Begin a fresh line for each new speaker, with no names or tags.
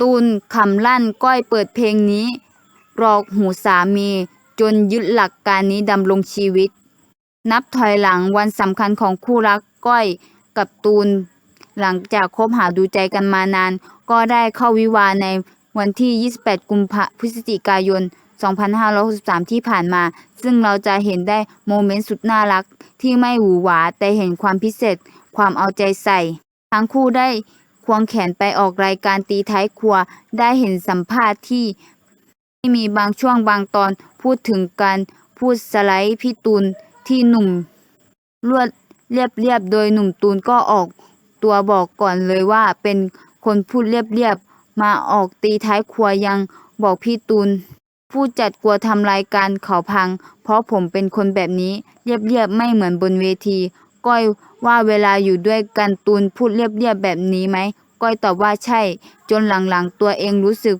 ตูนคำลั่นก้อยเปิดเพลงนี้รอกหูสามีจนยึดหลักการนี้ดำรงชีวิต นับถอยหลังวันสำคัญของคู่รักก้อยกับตูน หลังจากคบหาดูใจกันมานาน ก็ได้เข้าวิวาในวันที่ 28 กุมภาพฤศจิกายน 2563 ที่ผ่านมา ซึ่งเราจะเห็นได้โมเมนต์สุดน่ารักที่ไม่หวือหวาแต่เห็นความพิเศษความเอาใจใส่ ทั้งคู่ได้ ควงแขนไปออกรายการตีท้ายครัว ได้เห็นสัมภาษณ์ที่ที่มีบางช่วงบางตอนพูดถึงการพูดสไลด์พี่ตูนที่หนุ่มรวดเรียบเรียบโดยหนุ่มตูนก็ออกตัวบอกก่อนเลยว่าเป็นคนพูดเรียบเรียบมาออกตีท้ายครัวยังบอกพี่ตูนผู้จัดกลัวทำรายการเขาพัง เพราะผมเป็นคนแบบนี้เรียบเรียบไม่เหมือนบนเวที ก้อยว่าเวลาอยู่ด้วยกันตูนพูดเรียบเรียบแบบนี้ไหม ก้อยตอบว่าใช่ จนหลังๆ ตัวเองรู้สึก